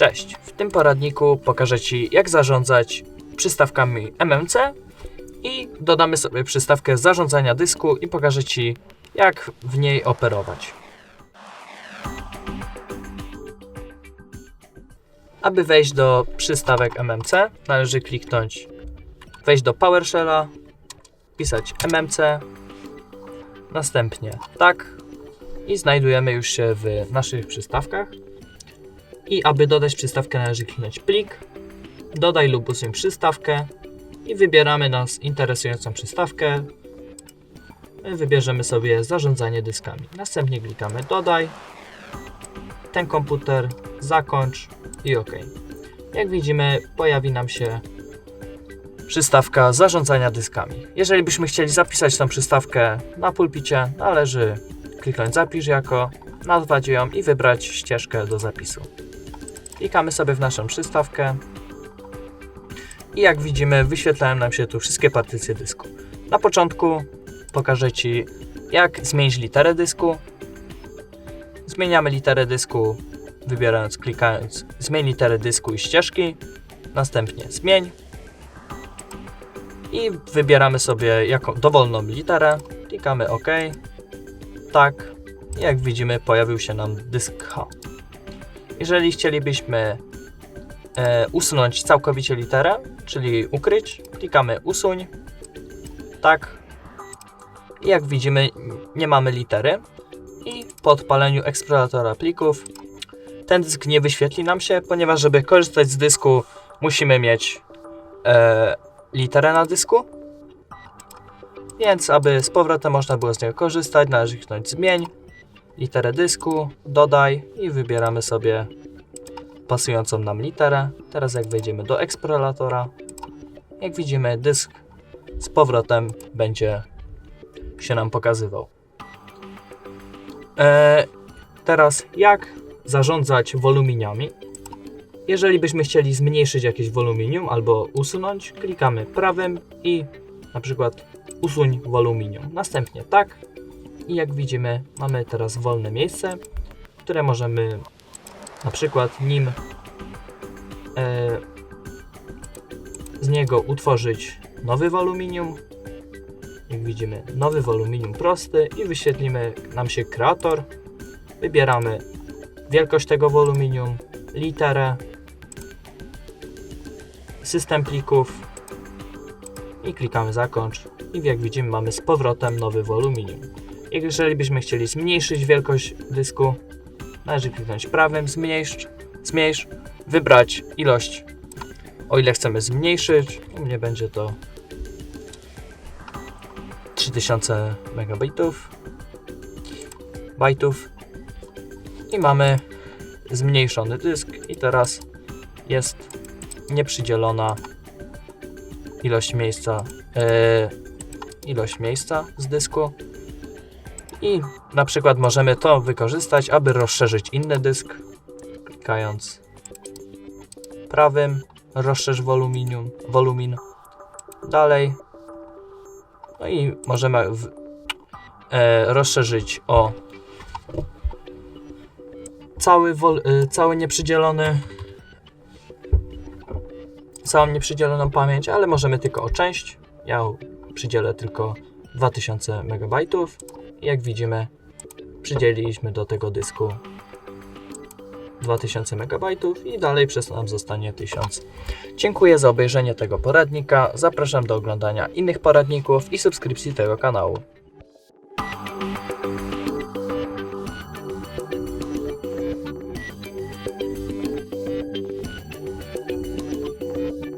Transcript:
Cześć! W tym poradniku pokażę Ci, jak zarządzać przystawkami MMC i dodamy sobie przystawkę zarządzania dysku i pokażę Ci, jak w niej operować. Aby wejść do przystawek MMC, należy kliknąć wejść do PowerShella, wpisać MMC, następnie tak i znajdujemy już się w naszych przystawkach. I aby dodać przystawkę należy kliknąć plik, dodaj lub usuń przystawkę i wybieramy nas interesującą przystawkę. My wybierzemy sobie zarządzanie dyskami. Następnie klikamy dodaj, ten komputer, zakończ i OK. Jak widzimy pojawi nam się przystawka zarządzania dyskami. Jeżeli byśmy chcieli zapisać tą przystawkę na pulpicie, należy kliknąć zapisz jako, nazwać ją i wybrać ścieżkę do zapisu. Klikamy sobie w naszą przystawkę i jak widzimy wyświetlają nam się tu wszystkie partycje dysku. Na początku pokażę Ci jak zmienić literę dysku. Zmieniamy literę dysku wybierając, klikając zmień literę dysku i ścieżki. Następnie zmień i wybieramy sobie jaką dowolną literę. Klikamy OK. Tak. Jak widzimy pojawił się nam dysk H. Jeżeli chcielibyśmy e, usunąć całkowicie literę, czyli ukryć, klikamy usuń. Tak. I jak widzimy, nie mamy litery. I po odpaleniu eksploratora plików ten dysk nie wyświetli nam się, ponieważ żeby korzystać z dysku musimy mieć e, literę na dysku. Więc aby z powrotem można było z niego korzystać, należy kliknąć zmień literę dysku, dodaj i wybieramy sobie pasującą nam literę. Teraz jak wejdziemy do eksploratora, jak widzimy dysk z powrotem będzie się nam pokazywał. E, teraz jak zarządzać woluminiami? Jeżeli byśmy chcieli zmniejszyć jakieś woluminium albo usunąć, klikamy prawym i na przykład usuń woluminium. Następnie tak i jak widzimy mamy teraz wolne miejsce, które możemy na przykład nim e, z niego utworzyć nowy woluminium. Jak widzimy nowy woluminium prosty i wyświetlimy nam się kreator. Wybieramy wielkość tego woluminium, literę, system plików i klikamy zakończ i jak widzimy mamy z powrotem nowy woluminium. Jeżeli byśmy chcieli zmniejszyć wielkość dysku, należy kliknąć prawym zmniejsz, zmniejsz, wybrać ilość, o ile chcemy zmniejszyć. U mnie będzie to 3000 megabitów, bajtów i mamy zmniejszony dysk i teraz jest nieprzydzielona ilość miejsca, e, ilość miejsca z dysku i na przykład możemy to wykorzystać, aby rozszerzyć inny dysk, klikając prawym, rozszerz woluminium, wolumin, dalej, no i możemy w, e, rozszerzyć o cały, wol, e, cały nieprzydzielony całą nieprzydzieloną pamięć, ale możemy tylko o część. Ja przydzielę tylko 2000 MB. Jak widzimy, przydzieliliśmy do tego dysku 2000 MB i dalej przez nam zostanie 1000. Dziękuję za obejrzenie tego poradnika. Zapraszam do oglądania innych poradników i subskrypcji tego kanału.